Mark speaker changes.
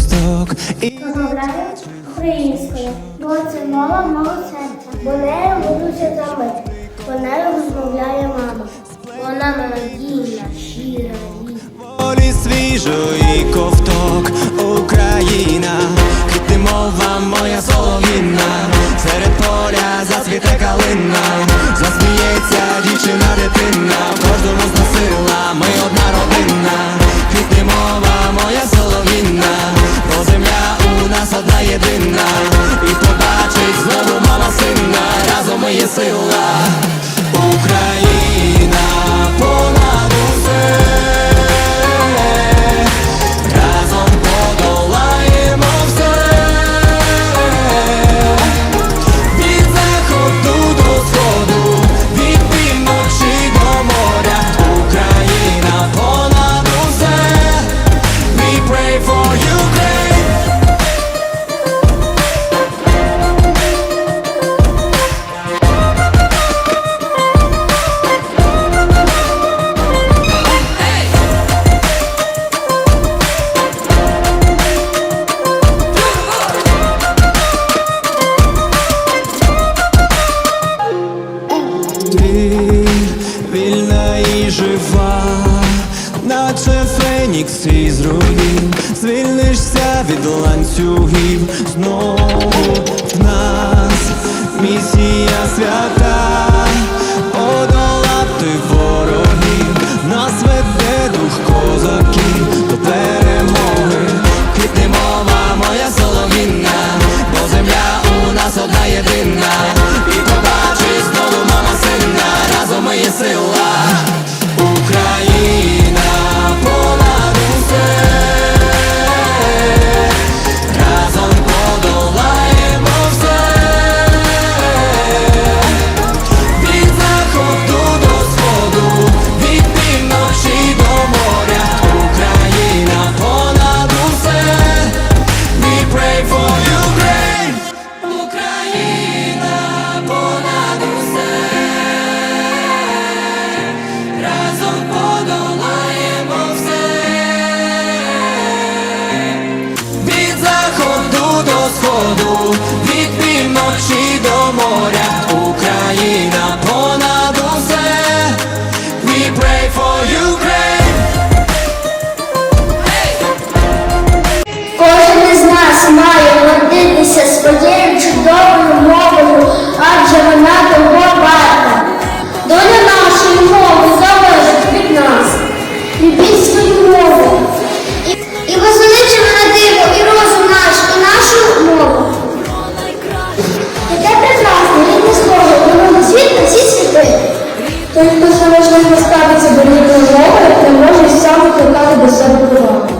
Speaker 1: мосток і
Speaker 2: українською, бо це мова мого серця. Бо нею будуся за ми, бо нею розмовляє мама. Вона надійна, щира,
Speaker 1: Полі свіжої ковток. Україна, ти мова моя солов'їна, серед поля зацвіте калина, засміється дівчина дитина. Побачить знову мама сина, разом ми є сила, Україна і жива, наче фенікс із руїн, звільнишся від ланцюгів. Знову в нас місія свята, воду від півночі до моря.
Speaker 2: Той, хто саможливо ставиться до рідної мови, не може сам викликати до себе повагу.